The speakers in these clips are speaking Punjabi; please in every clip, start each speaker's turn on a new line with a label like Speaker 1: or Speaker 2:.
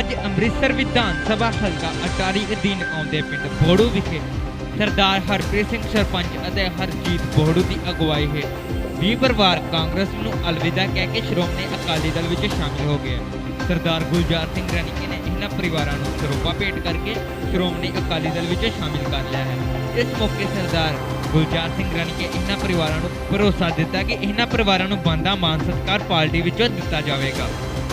Speaker 1: ਅੱਜ ਅੰਮ੍ਰਿਤਸਰ ਵਿਧਾਨ ਸਭਾ ਹਲਕਾ ਅਟਾਰੀ ਅਧੀਨ ਆਉਂਦੇ ਪਿੰਡ ਬੋੜੂ ਵਿਖੇ ਸਰਦਾਰ ਹਰਪ੍ਰੀਤ ਸਿੰਘ ਸਰਪੰਚ ਅਤੇ ਹਰਜੀਤ ਬੋੜੂ ਦੀ ਅਗਵਾਈ ਹੇਠ 20 ਪਰਿਵਾਰ ਕਾਂਗਰਸ ਨੂੰ ਅਲਵਿਦਾ ਕਹਿ ਕੇ ਸ਼੍ਰੋਮਣੀ ਅਕਾਲੀ ਦਲ ਵਿੱਚ ਸ਼ਾਮਿਲ ਹੋ ਗਏ। ਸਰਦਾਰ ਗੁਲਜ਼ਾਰ ਸਿੰਘ ਰਣੀਕੇ ਨੇ ਇਹਨਾਂ ਪਰਿਵਾਰਾਂ ਨੂੰ ਸਰੋਪਾ ਭੇਟ ਕਰਕੇ ਸ਼੍ਰੋਮਣੀ ਅਕਾਲੀ ਦਲ ਵਿੱਚ ਸ਼ਾਮਿਲ ਕਰ ਲਿਆ ਹੈ। ਇਸ ਮੌਕੇ ਸਰਦਾਰ ਗੁਲਜ਼ਾਰ ਸਿੰਘ ਰਣੀਕੇ ਇਹਨਾਂ ਪਰਿਵਾਰਾਂ ਨੂੰ ਭਰੋਸਾ ਦਿੱਤਾ ਕਿ ਇਹਨਾਂ ਪਰਿਵਾਰਾਂ ਨੂੰ ਬੰਦਾ ਮਾਨ ਸਤਿਕਾਰ ਪਾਰਟੀ ਵਿੱਚੋਂ ਦਿੱਤਾ ਜਾਵੇਗਾ।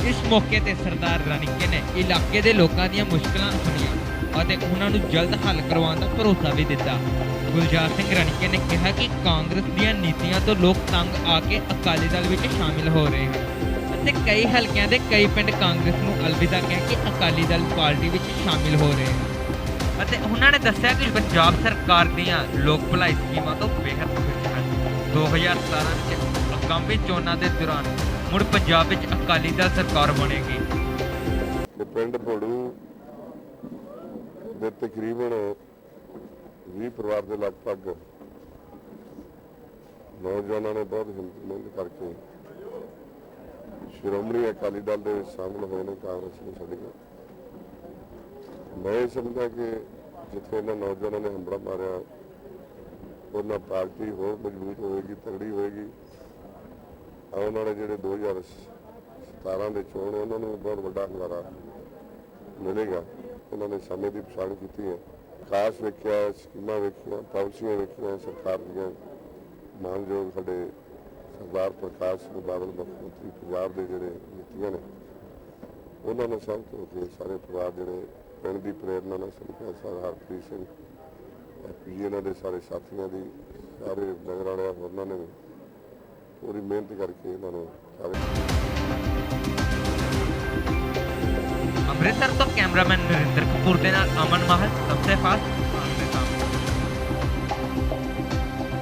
Speaker 1: ਇਸ ਮੌਕੇ ਤੇ ਸਰਦਾਰ ਰਣੀਕੇ ਨੇ ਇਲਾਕੇ ਦੇ ਲੋਕਾਂ ਦੀਆਂ ਮੁਸ਼ਕਲਾਂ ਸੁਣੀਆਂ ਅਤੇ ਉਹਨਾਂ ਨੂੰ ਜਲਦ ਹੱਲ ਕਰਵਾਉਣ ਦਾ ਭਰੋਸਾ ਵੀ ਦਿੱਤਾ। ਗੁਲਜ਼ਾਰ ਸਿੰਘ ਰਣੀਕੇ ਨੇ ਕਿਹਾ ਕਿ ਕਾਂਗਰਸ ਦੀਆਂ ਨੀਤੀਆਂ ਤੋਂ ਲੋਕ ਤੰਗ ਆ ਕੇ ਅਕਾਲੀ ਦਲ ਵਿੱਚ ਸ਼ਾਮਿਲ ਹੋ ਰਹੇ ਹਨ ਅਤੇ ਕਈ ਹਲਕਿਆਂ ਦੇ ਕਈ ਪਿੰਡ ਕਾਂਗਰਸ ਨੂੰ ਅਲਵਿਦਾ ਕਹਿ ਕੇ ਅਕਾਲੀ ਦਲ ਪਾਰਟੀ ਵਿੱਚ ਸ਼ਾਮਿਲ ਹੋ ਰਹੇ ਹਨ ਅਤੇ ਉਹਨਾਂ ਨੇ ਦੱਸਿਆ ਕਿ ਪੰਜਾਬ ਸਰਕਾਰ ਦੀਆਂ ਲੋਕ ਭਲਾਈ ਸਕੀਮਾਂ ਤੋਂ ਬੇਹੱਦ ਖੁਸ਼ ਹਨ। 2017 ਵਿੱਚ ਅਗਾਮੀ ਚੋਣਾਂ ਦੇ ਦੌਰਾਨ ਮੁੜ ਪੰਜਾਬ ਵਿੱਚ ਅਕਾਲੀ ਦਲ ਸਰਕਾਰ ਬਣੇਗੀ।
Speaker 2: ਪਿੰਡ ਭੋੜੂ ਦੇ ਤਕਰੀਬਨ 20 ਪਰਿਵਾਰ ਦੇ ਲਗਭਗ ਨੌਜਵਾਨਾਂ ਨੇ ਬਹੁਤ ਹਿੰਮਤ ਮਿਹਨਤ ਕਰਕੇ ਸ਼੍ਰੋਮਣੀ ਅਕਾਲੀ ਦਲ ਦੇ ਵਿੱਚ ਸ਼ਾਮਲ ਹੋਏ ਨੇ, ਕਾਂਗਰਸ ਨੂੰ ਛੱਡ ਕੇ। ਮੈਂ ਇਹ ਸਮਝਦਾ ਕਿ ਜਿੱਥੇ ਇਹਨਾਂ ਨੌਜਵਾਨਾਂ ਨੇ ਹੰਬੜਾ ਮਾਰਿਆ, ਉਹਨਾਂ ਪਾਰਟੀ ਹੋਰ ਮਜ਼ਬੂਤ ਹੋਏਗੀ ਤਗੜੀ ਹੋਏਗੀ। ਆਉਣ ਵਾਲੇ ਜਿਹੜੇ 2017 ਦੇ ਚੋਣ, ਉਹਨਾਂ ਨੂੰ ਬਹੁਤ ਵੱਡਾ ਹੰਗਾਰਾ ਮਿਲੇਗਾ। ਇਹਨਾਂ ਨੇ ਸਮੇਂ ਦੀ ਪਛਾਣ ਕੀਤੀ ਹੈ। ਖਾਸ ਵੇਖਿਆ, ਸਕੀਮਾਂ ਵੇਖੀਆਂ, ਪਾਲਿਸੀਆਂ ਵੇਖੀਆਂ, ਸਰਕਾਰ ਦੀਆਂ ਮਾਨਯੋਗ ਸਾਡੇ ਸਰਦਾਰ ਪ੍ਰਕਾਸ਼ ਸਿੰਘ ਬਾਦਲ, ਮੁੱਖ ਮੰਤਰੀ ਪੰਜਾਬ ਦੇ ਜਿਹੜੇ ਨੀਤੀਆਂ ਨੇ, ਉਹਨਾਂ ਨੇ ਸਭ ਤੋਂ ਕੇ ਸਾਰੇ ਪਰਿਵਾਰ ਜਿਹੜੇ ਪਿੰਡ ਦੀ ਪ੍ਰੇਰਨਾ ਨਾਲ ਸੰਪਿਆ ਸਰ ਹਰਪ੍ਰੀਤ ਸਿੰਘ ਐਪੀ ਇਹਨਾਂ ਦੇ ਸਾਰੇ ਸਾਥੀਆਂ ਦੀ, ਸਾਰੇ ਨਗਰ ਵਾਲਿਆਂ, ਹੋਰਨਾਂ ਨੇ ਪੂਰੀ ਮਿਹਨਤ ਕਰਕੇ ਇਹਨਾਂ ਨੂੰ
Speaker 1: ਅੰਮ੍ਰਿਤਸਰ ਤੋਂ ਕੈਮਰਾਮੈਨ ਨਰਿੰਦਰ ਕਪੂਰ ਦੇ ਨਾਲ ਅਮਨ ਮਾਹਲ ਸਬਸੇ ਫਾਸਟ